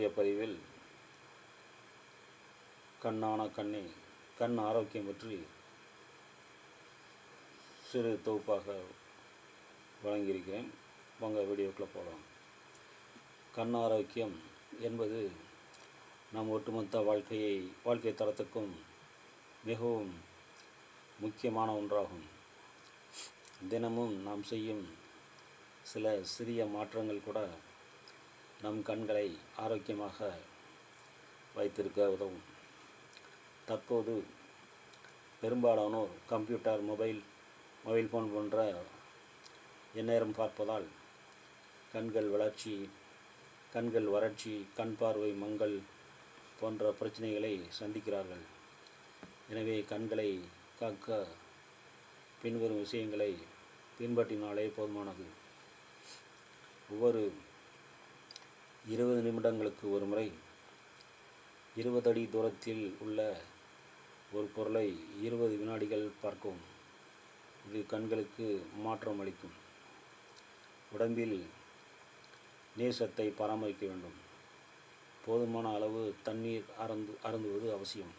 இன்றைய பதிவில் கண்ணான கண்ணே கண் ஆரோக்கியம் பற்றி சிறு தொகுப்பாக வழங்கியிருக்கிறேன். வாங்க வீடியோக்குள்ளே போகலாம் கண் ஆரோக்கியம் என்பது நம் ஒட்டுமொத்த வாழ்க்கையை வாழ்க்கை தரத்துக்கும் மிகவும் முக்கியமான ஒன்றாகும். தினமும் நாம் செய்யும் சில சிறிய மாற்றங்கள் கூட நம் கண்களை ஆரோக்கியமாக வைத்திருக்க உதவும். தற்போது பெரும்பாலானோர் கம்ப்யூட்டர் மொபைல் மொபைல் ஃபோன் போன்ற எந்நேரம் பார்ப்பதால் கண்கள் வளர்ச்சி கண்கள் வறட்சி கண் பார்வை மங்கல் போன்ற பிரச்சனைகளை சந்திக்கிறார்கள். எனவே கண்களை காக்க பின்வரும் விஷயங்களை பின்பற்றினாலே போதுமானது. ஒவ்வொரு இருபது நிமிடங்களுக்கு ஒரு முறை இருபது அடி தூரத்தில் உள்ள ஒரு பொருளை இருபது வினாடிகள் பார்க்கவும் இது கண்களுக்கு மாற்றம் அளிக்கும். உடம்பில் நீர் சத்தை பராமரிக்க வேண்டும். போதுமான அளவு தண்ணீர் அருந்து அருந்துவது அவசியம்.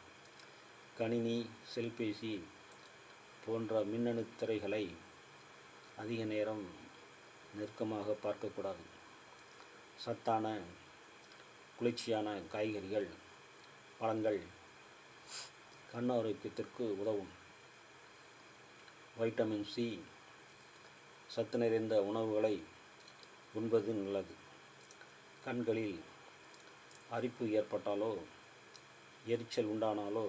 கணினி செல்பேசி போன்ற மின்னணு திரைகளை அதிக நேரம் நெருக்கமாக பார்க்கக்கூடாது. சத்தான குளிர்ச்சியான காய்கறிகள் பழங்கள் கண் ஆரோக்கியத்திற்கு உதவும். வைட்டமின் சி சத்து நிறைந்த உணவுகளை உண்பது நல்லது. கண்களில் அரிப்பு ஏற்பட்டாலோ எரிச்சல் உண்டானாலோ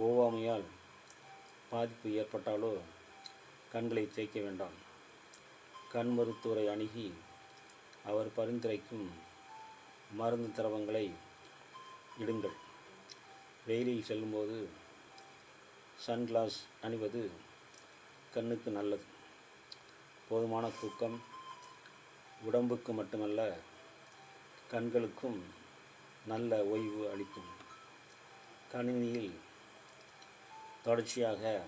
ஓவாமையால் பாதிப்பு ஏற்பட்டாலோ கண்களை தேய்க்க வேண்டாம். கண் மருத்துவரை அணுகி அவர் பரிந்துரைக்கும் மருந்து திரவங்களை இடுங்கள். வெயிலில் செல்லும்போது சன்கிளாஸ் அணிவது கண்ணுக்கு நல்லது. போதுமான தூக்கம் உடம்புக்கு மட்டுமல்ல கண்களுக்கும் நல்ல ஓய்வு அளிக்கும். கணினியில் தொடர்ச்சியாக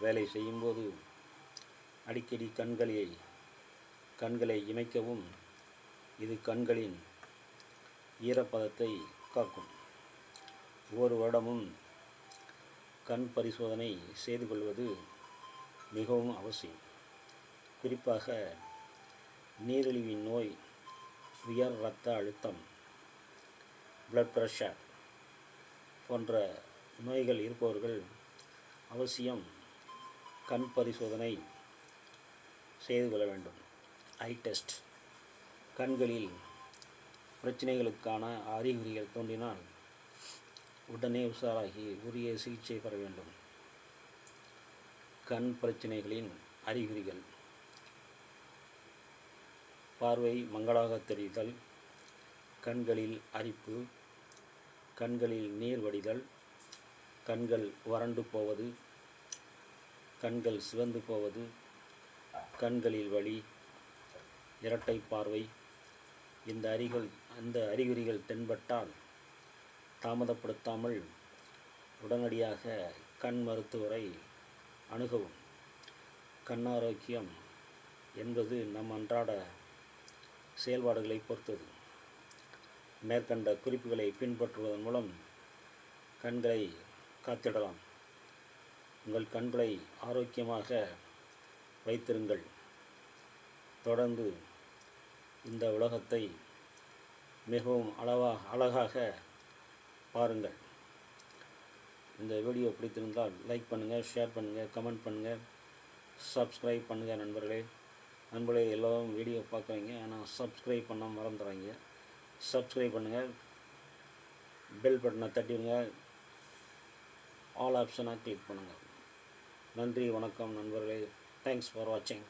வேலை செய்யும்போது அடிக்கடி கண்களை கண்களை இமைக்கவும். இது கண்களின் ஈரப்பதத்தை காக்கும். ஒவ்வொரு வருடமும் கண் பரிசோதனை செய்து கொள்வது மிகவும் அவசியம். குறிப்பாக நீரிழிவின் நோய் உயர் இரத்த அழுத்தம் பிளட் ப்ரெஷர் போன்ற நோய்கள் இருப்பவர்கள் அவசியம் கண் பரிசோதனை செய்து கொள்ள வேண்டும். ஐ டெஸ்ட் கண்களில் பிரச்சனைகளுக்கான அறிகுறிகள் தோன்றினால் உடனே உஷாராகி உரிய சிகிச்சை பெற வேண்டும். கண் பிரச்சனைகளின் அறிகுறிகள். பார்வை மங்களாக தெரிதல். கண்களில் அரிப்பு. கண்களில் நீர் வடிதல். கண்கள் வறண்டு போவது. கண்கள் சிவந்து போவது. கண்களில் வலி. இரட்டை பார்வை. இந்த அறிகள் அந்த அறிகுறிகள் தென்பட்டால் தாமதப்படுத்தாமல் உடனடியாக கண் மருத்துவரை அணுகவும். கண் ஆரோக்கியம் என்பது நம் அன்றாட செயல்பாடுகளை பொறுத்தது. மேற்கண்ட குறிப்புகளை பின்பற்றுவதன் மூலம் கண்களை காத்திடலாம். உங்கள் கண்களை ஆரோக்கியமாக வைத்திருங்கள். தொடர்ந்து இந்த உலகத்தை மிகவும் அளவாக அழகாக பாருங்கள். இந்த வீடியோ பிடித்திருந்தால் லைக் பண்ணுங்கள் ஷேர் பண்ணுங்கள் கமெண்ட் பண்ணுங்கள் சப்ஸ்கிரைப் பண்ணுங்கள் நண்பர்களே. நண்பர்களே எல்லோரும் வீடியோ பார்க்குறீங்க ஆனால் சப்ஸ்கிரைப் பண்ண மறந்துடுறாங்க சப்ஸ்கிரைப் பண்ணுங்கள் பெல் பட்டனை தட்டிடுங்க ஆல் ஆப்ஷனாக கிளிக் பண்ணுங்கள் நன்றி வணக்கம் நண்பர்களே. தேங்க்ஸ் ஃபார் வாட்சிங்